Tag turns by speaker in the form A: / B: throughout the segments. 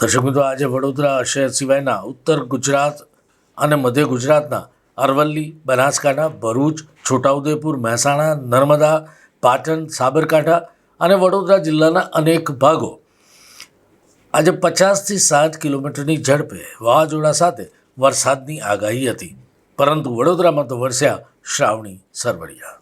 A: દર્શક મિત્રો, આજે વડોદરા શહેર સિવાયના ઉત્તર ગુજરાત અને મધ્ય ગુજરાતના અરવલ્લી, બનાસકાંઠા, ભરૂચ, છોટાઉદેપુર, મહેસાણા, નર્મદા, પાટણ, સાબરકાંઠા અને વડોદરા જિલ્લાના અનેક ભાગો આજે પચાસથી સાઠ કિલોમીટરની ઝડપે વાવાઝોડા સાથે વરસાદની આગાહી હતી. પરંતુ વડોદરામાં તો વરસ્યા શ્રાવણી સરવડિયા.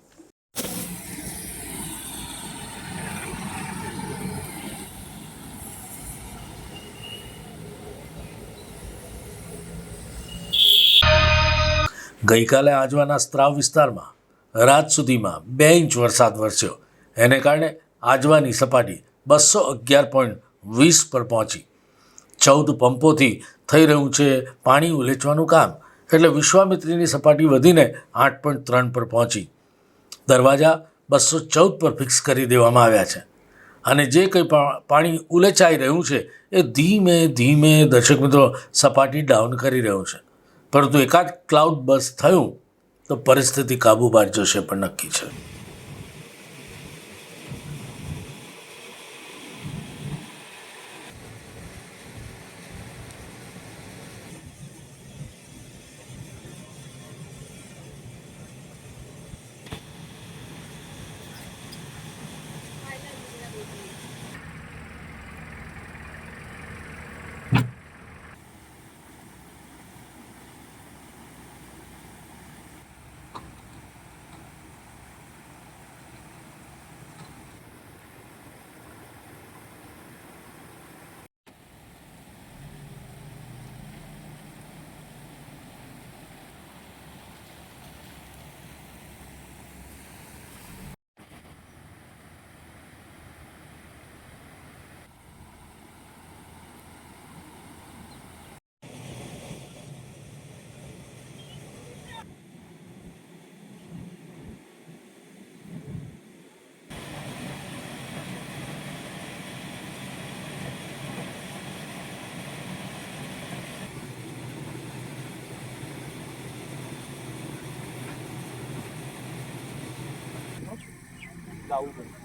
A: ગઈકાલે આજવાના સ્ત્રાવ વિસ્તારમાં, રાત સુધીમાં બે ઇંચ વરસાદ વરસ્યો. એને કારણે આજવાની સપાટી બસો અગિયાર પોઈન્ટ વીસ પર પહોંચી. ચૌદ પંપોથી થઈ રહ્યું છે પાણી ઉલેચવાનું કામ, એટલે વિશ્વામિત્રીની સપાટી વધીને આઠ પોઈન્ટ ત્રણ પર પહોંચી. દરવાજા બસો ચૌદ પર ફિક્સ કરી દેવામાં આવ્યા છે. અને જે કંઈ પાણી ઉલેચાઈ રહ્યું છે, એ ધીમે ધીમે દર્શક મિત્રો સપાટી ડાઉન કરી રહ્યું છે. પરંતુ એકાદ ક્લાઉડ બસ થયું તો પરિસ્થિતિ કાબૂ બહાર જશે પણ નક્કી છે. લાવવું પડે.